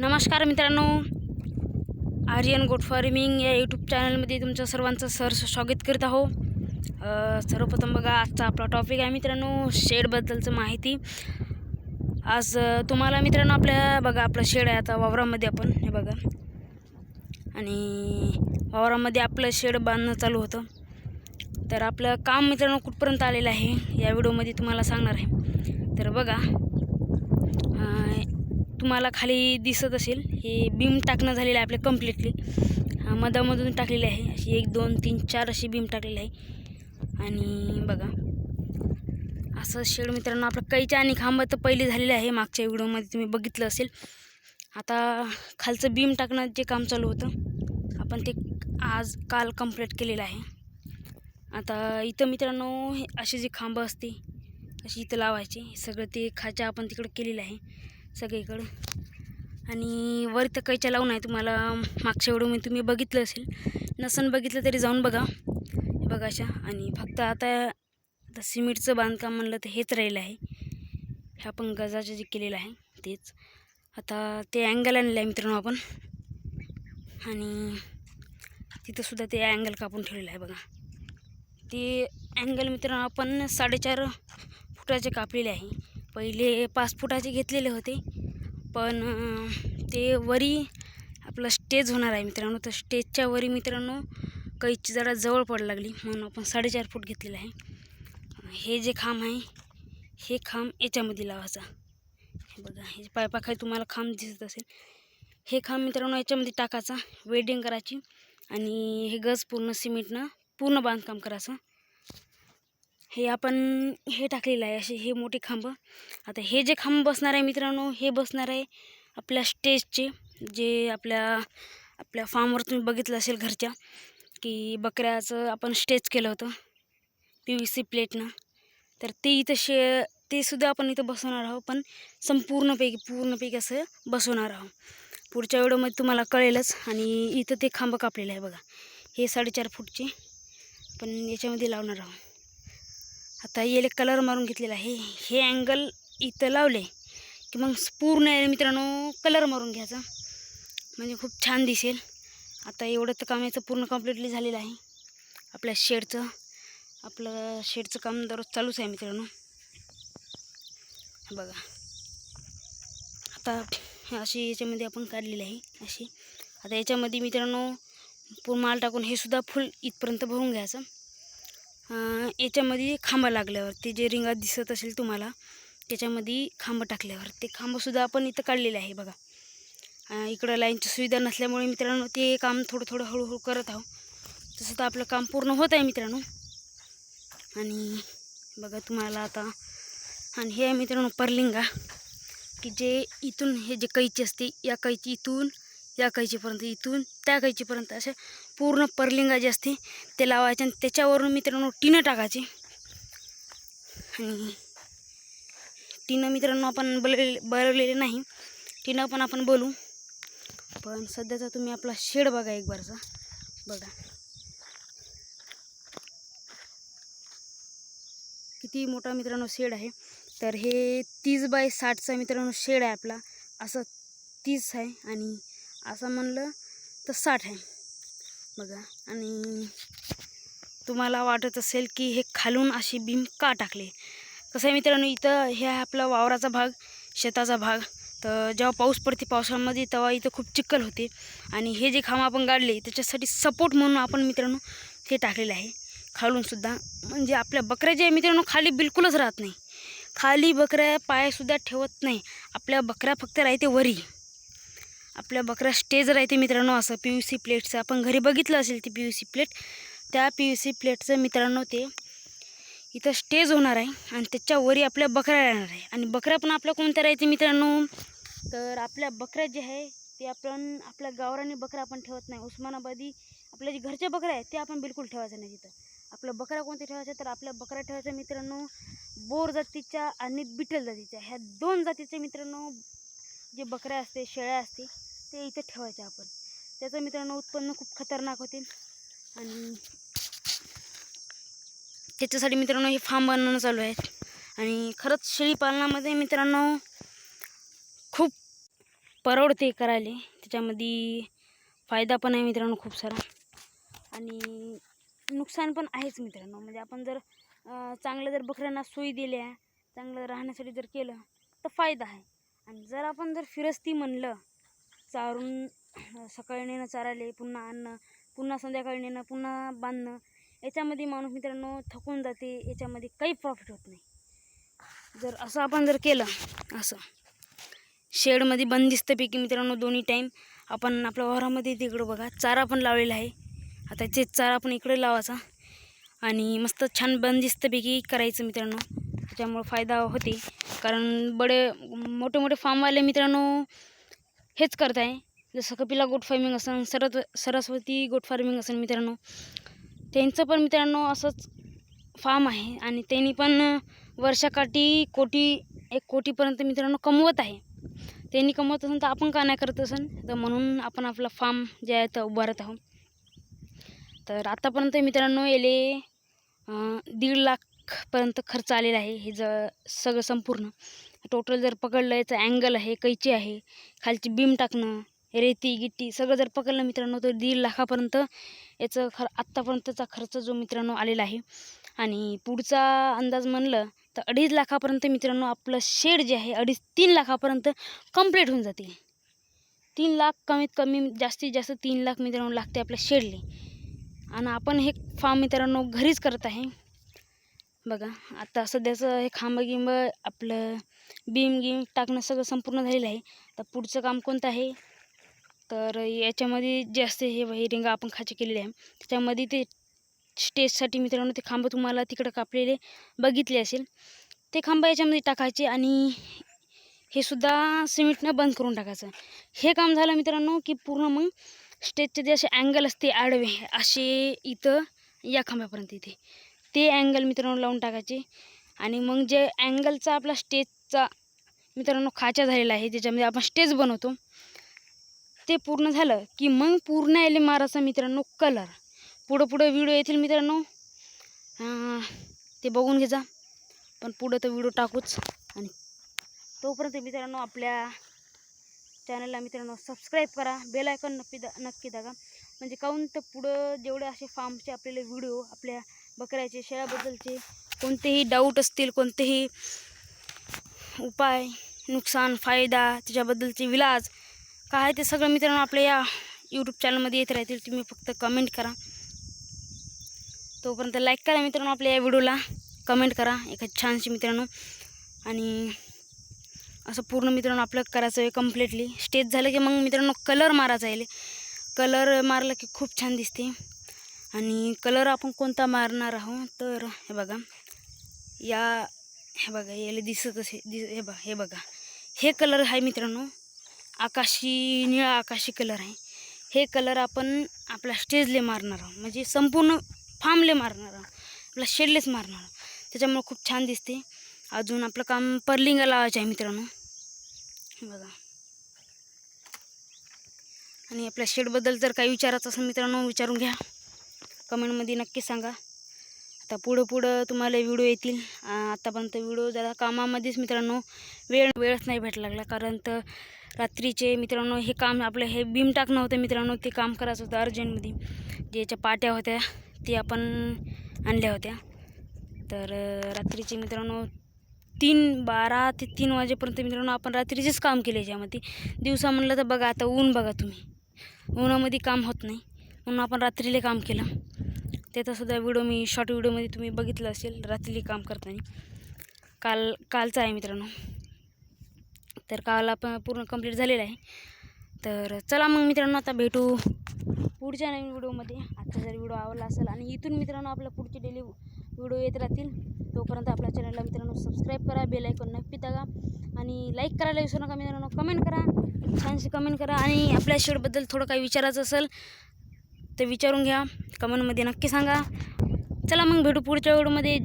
नमस्कार मित्रांनो. आर्यन गोट फार्मिंग या यूट्यूब चॅनलमध्ये तुमचं सर्वांचं सर स्वागत करीत आहो. सर्वप्रथम बघा आजचा आपला टॉपिक आहे मित्रांनो शेडबद्दलचं माहिती. आज तुम्हाला मित्रांनो आपल्या बघा आपलं शेड आहे आता वावरामध्ये आपण हे बघा. आणि वावरामध्ये आपलं शेड बांधणं चालू होतं. तर आपलं काम मित्रांनो कुठपर्यंत आलेलं आहे या व्हिडिओमध्ये तुम्हाला सांगणार आहे. तर बघा तुम्हाला खाली दिसत असेल हे बीम टाकणं झालेलं आहे आपलं कम्प्लिटली मधामधून टाकलेली आहे. अशी एक दोन तीन चार अशी बीम टाकलेली आहे. आणि बघा असं शेड मित्रांनो आपलं कैच्या आणि खांब तर पहिले झालेलं आहे मागच्या व्हिडिओमध्ये तुम्ही बघितलं असेल. आता खालचं बीम टाकणं जे काम चालू होतं आपण ते आज काल कंप्लीट केलेलं आहे. आता इथं मित्रांनो असे जे खांबं असते अशी इथं लावायचे सगळं ते खाच्या आपण तिकडं केलेलं आहे. सगळीकडं आणि वर तर कैच्या लावून आहे तुम्हाला मागच्या व्हिडिओमध्ये तुम्ही बघितलं असेल. नसन बघितलं तरी जाऊन बघा. बघा अशा. आणि फक्त आता आता सिमेंटचं बांधकाम म्हणलं तर हेच राहिलं आहे. ह्या आपण गजाचं जे केलेलं आहे तेच. आता ते अँगल आणलं आहे मित्रांनो आपण. आणि तिथंसुद्धा ते अँगल कापून ठेवलेलं आहे बघा. ते अँगल मित्रांनो आपण साडेचार फुटाचे कापलेले आहे. पहिले पाच फुटाचे घेतलेले होते. पण ते वरी आपलं स्टेज होणार आहे मित्रांनो. तर स्टेजच्या वरी मित्रांनो कैची जरा जवळ पडायला लागली. म्हणून आपण साडेचार फूट घेतलेलं आहे. हे जे खांब आहे हे खांब याच्यामध्ये लावायचा. हे बघा हे पायपाखाली तुम्हाला खांब दिसत असेल हे खांब मित्रांनो याच्यामध्ये टाकायचा. वेल्डिंग करायची. आणि हे गज पूर्ण सिमेंटनं पूर्ण बांधकाम करायचं. हे आपण हे टाकलेलं आहे असे हे मोठे खांब. आता हे जे खांब बसणार आहे मित्रांनो हे बसणार आहे आपल्या स्टेजचे जे आपल्या आपल्या फार्मवर तुम्ही बघितलं असेल घरच्या की बकऱ्याचं आपण स्टेज केलं होतं पी व्ही सी प्लेटनं तर ते इथं शे ते सुद्धा आपण इथं बसवणार आहोत पण संपूर्णपैकी पूर्णपैकी असं बसवणार आहोत. पुढच्या व्हिडिओमध्ये तुम्हाला कळेलच आणि इथं ते खांब कापलेलं आहे बघा. हे साडेचार फूटचे पण याच्यामध्ये लावणार आहोत. आता येले कलर मारून घेतलेला आहे. हे अँगल इथं लावले की मग पूर्ण मित्रांनो कलर मारून घ्यायचा. म्हणजे खूप छान दिसेल. आता एवढं तर काम याचं पूर्ण कम्प्लिटली झालेलं आहे. आपल्या शेडचं आपलं शेडचं काम दररोज चालूच आहे मित्रांनो. बघा. आता अशी याच्यामध्ये आपण काढलेली आहे. अशी. आता याच्यामध्ये मित्रांनो पूर्ण माल टाकून हे सुद्धा फुल इथपर्यंत भरून घ्यायचं. याच्यामध्ये खांब लागल्यावर ते जे रिंगात दिसत असेल तुम्हाला त्याच्यामध्ये खांब टाकल्यावर ते खांबसुद्धा आपण इथं काढलेले आहे बघा. इकडं लाईनची सुविधा नसल्यामुळे मित्रांनो ते काम थोडं थोडं हळूहळू करत आहो तसं तर आपलं काम पूर्ण होत आहे मित्रांनो. आणि बघा तुम्हाला आता आणि हे आहे मित्रांनो परलिंगा की जे इथून हे जे कैची असते या कैची इथून या कैचीपर्यंत इथून त्या कैचीपर्यंत असे पूर्ण परलिंगा जे असते ते लावायचे आणि त्याच्यावरून मित्रांनो टिनं टाकायचे. आणि टिनं मित्रांनो आपण बलवले बलवलेले नाही. टिनं पण आपण बोलू. पण सध्याचा तुम्ही आपला शेड बघा एक बारचा बघा. किती मोठा मित्रांनो शेड आहे. तर हे तीस बाय साठचा मित्रांनो शेड आहे आपला. असं तीस आहे आणि असं म्हणलं तर साठ आहे. बघा आणि तुम्हाला वाटत असेल की हे खालून अशी बीम का टाकले? कसं आहे मित्रांनो इथं हे आहे आपला वावराचा भाग शेताचा भाग. तर जेव्हा पाऊस पडते पावसाळ्यामध्ये तेव्हा इथं खूप चिखल होते. आणि हे जे खांब आपण गाडले त्याच्यासाठी सपोर्ट म्हणून आपण मित्रांनो हे टाकलेलं आहे. खालूनसुद्धा म्हणजे आपल्या बकऱ्या जे मित्रांनो खाली बिलकुलच राहत नाही. खाली बकऱ्या पायासुद्धा ठेवत नाही. आपल्या बकऱ्या फक्त राहते वरी. आपल्या बकऱ्या स्टेज राहते मित्रांनो. असं पी यू सी प्लेटचं आपण घरी बघितलं असेल ती पी यू सी प्लेट त्या पी यू सी प्लेटचं मित्रांनो ते इथं स्टेज होणार आहे आणि त्याच्यावरी आपल्या बकऱ्या राहणार आहे. आणि बकऱ्या पण आपल्या कोणत्या राहते मित्रांनो? तर आपल्या बकऱ्या जे आहे ते आपण आपल्या गावरानी बकऱ्या आपण ठेवत नाही. उस्मानाबादी आपल्या जे घरच्या बकऱ्या आहेत ते आपण बिलकुल ठेवायचं नाही तिथं. आपल्या बकऱ्या कोणत्या ठेवायच्या तर आपल्या बकऱ्या ठेवायच्या मित्रांनो बोर जातीच्या आणि बिटल जातीच्या. ह्या दोन जातीच्या मित्रांनो जे बकऱ्या असते शेळ्या असते ते इथे ठेवायचे आपण. त्याचं मित्रांनो उत्पन्न खूप खतरनाक होते. आणि त्याच्यासाठी मित्रांनो हे फार्म बनवणं चालू आहे. आणि खरंच शेळी पालनामध्ये मित्रांनो खूप परवडते करायला. त्याच्यामध्ये फायदा पण आहे मित्रांनो खूप सारा. आणि नुकसान पण आहेच मित्रांनो. म्हणजे आपण जर चांगलं जर बकऱ्यांना सोयी दिल्या चांगलं राहण्यासाठी जर केलं तर फायदा आहे. आणि जर आपण जर फिरस्ती म्हणलं चारून सकाळी नेणं चारायला पुन्हा आणणं पुन्हा संध्याकाळी नेणं पुन्हा बांधणं. याच्यामध्ये माणूस मित्रांनो थकून जाते याच्यामध्ये काही प्रॉफिट होत नाही. जर असं आपण जर केलं असं. शेडमध्ये बंदिस्तपैकी मित्रांनो दोन्ही टाईम आपण आपल्या वावरामध्ये तिकडं बघा चारा पण लावलेला आहे. आता ते चारा आपण इकडे लावायचा. आणि मस्त छान बंदिस्तपैकी करायचं मित्रांनो. त्याच्यामुळं फायदा होते. कारण बडे मोठे मोठे फार्मवाले मित्रांनो हेच करत आहे जसं कपिला गोट फार्मिंग असेल सरत सरस्वती गोट फार्मिंग असेल मित्रांनो. त्यांचं पण मित्रांनो असंच फार्म आहे आणि त्यांनी पण वर्षाकाठी कोटी एक कोटीपर्यंत मित्रांनो कमवत आहे. त्यांनी कमवत असेल तर आपण का नाही करत असेल तर म्हणून आपण आपला फार्म जे आहे तर उभारत आहोत. तर आतापर्यंत मित्रांनो याले दीड लाखपर्यंत खर्च आलेला आहे. हे ज सगळं संपूर्ण. टोटल जर पकडलं याचं अँगल आहे कैची आहे खालची बीम टाकणं रेती गिट्टी सगळं जर पकडलं मित्रांनो तर दीड लाखापर्यंत याचं खर आत्तापर्यंतचा खर्च जो मित्रांनो आलेला आहे. आणि पुढचा अंदाज म्हणलं तर अडीच लाखापर्यंत मित्रांनो आपलं शेड जे आहे अडीच तीन लाखापर्यंत कंप्लीट होऊन जाते तीन लाख कमीत कमी जास्तीत जास्त तीन लाख मित्रांनो लागते आपल्या शेडले आणि आपण हे फार्म मित्रांनो घरीच करत आहे. बघा आता सध्याचं हे खांब गिंब आपलं बीम गिम टाकणं सगळं संपूर्ण झालेलं आहे. तर पुढचं काम कोणतं आहे? तर याच्यामध्ये जे असते हे हे रिंगा आपण खाचे केलेले आहे. त्याच्यामध्ये ते स्टेजसाठी मित्रांनो ते खांब तुम्हाला तिकडं कापलेले बघितले असेल. ते खांब याच्यामध्ये टाकायचे आणि हे सुद्धा सिमेंटनं बंद करून टाकायचं. हे काम झालं मित्रांनो की पूर्ण मग स्टेजचे जे असे अँगल असते आडवे असे इथं या खांब्यापर्यंत इथे. ते अँगल मित्रांनो लावून टाकायचे. आणि मग जे अँगलचा आपला स्टेजचा मित्रांनो खाचा झालेला आहे ज्याच्यामध्ये आपण स्टेज बनवतो ते पूर्ण झालं की मग पूर्ण यायला मारायचा मित्रांनो कलर पुढं पुढं व्हिडिओ येतील मित्रांनो. ते बघून घेजा पण पुढं तर व्हिडिओ टाकूच. आणि तोपर्यंत मित्रांनो आपल्या चॅनलला मित्रांनो सबस्क्राईब करा. बेल आयकॉन नक्की दा नक्की दागा म्हणजे काहून तर पुढं जेवढे असे फार्मचे आपल्याला व्हिडिओ आपल्या बकऱ्याचे शेळ्याबद्दलचे कोणतेही डाऊट असतील कोणतेही उपाय नुकसान फायदा त्याच्याबद्दलचे विलाज काय ते सगळं मित्रांनो आपल्या या यूट्यूब चॅनलमध्ये येत राहतील. तुम्ही फक्त कमेंट करा. तोपर्यंत लाईक करा मित्रांनो आपल्या या व्हिडिओला कमेंट करा. एका छानशी मित्रांनो. आणि असं पूर्ण मित्रांनो आपलं करायचं आहे कम्प्लिटली स्टेज झालं की मग मित्रांनो कलर मारायचा आहे. कलर मारला की खूप छान दिसते. आणि कलर आपण कोणता मारणार आहोत? तर हे बघा. या हे बघा याला दिसत असे दिस हे बघा हे बघा. हे कलर आहे मित्रांनो. आकाशी निळा आकाशी कलर आहे. हे कलर आपण आपल्या स्टेजले मारणार आहोत. म्हणजे संपूर्ण फार्मले मारणार आहोत. आपल्या शेडलेच मारणार आहोत. त्याच्यामुळे खूप छान दिसते. अजून आपलं काम पर्लिंगा लावायचं आहे मित्रांनो. हे बघा. आणि आपल्या शेडबद्दल जर काही विचारायचं असेल मित्रांनो विचारून घ्या. कमेंटमध्ये नक्की सांगा. आता पुढं पुढं तुम्हाला व्हिडिओ येतील. आत्तापर्यंत व्हिडिओ जरा कामामध्येच मित्रांनो वेळ वेळच नाही भेटायला लागला. कारण तर रात्रीचे मित्रांनो हे काम आपलं हे बीम टाकणं होतं मित्रांनो ते काम करायचं होतं अर्जंटमध्ये. ज्याच्या पाट्या होत्या ते आपण आणल्या होत्या. तर रात्रीचे मित्रांनो तीन बारा ते तीन वाजेपर्यंत मित्रांनो आपण रात्रीचेच काम केले याच्यामध्ये. दिवसा म्हणलं तर बघा आता ऊन बघा तुम्ही. उन्हामध्ये काम होत नाही. म्हणून आपण रात्रीला काम केलं. त्याचासुद्धा व्हिडिओ मी शॉर्ट व्हिडिओमध्ये तुम्ही बघितलं असेल रात्री काम करताना. काल कालचा आहे मित्रांनो. तर काल आपण पूर्ण कंप्लीट झालेला आहे. तर चला मग मित्रांनो आता भेटू पुढच्या नवीन व्हिडिओमध्ये आजचा जर व्हिडिओ आवडला असेल आणि इथून मित्रांनो आपल्या पुढचे डेली व्हिडिओ येत राहतील तोपर्यंत आपल्या चॅनलला मित्रांनो सबस्क्राईब करा बेल ऐकून नक्की दागा आणि लाईक करायला विसरू नका मित्रांनो कमेंट करा. छानशी कमेंट करा आणि आपल्या शेडबद्दल थोडं काही विचारायचं असेल तर विचारून घ्या. कमेंटमध्ये नक्की सांगा. चला मग भेटू पुढच्या व्हिडिओमध्ये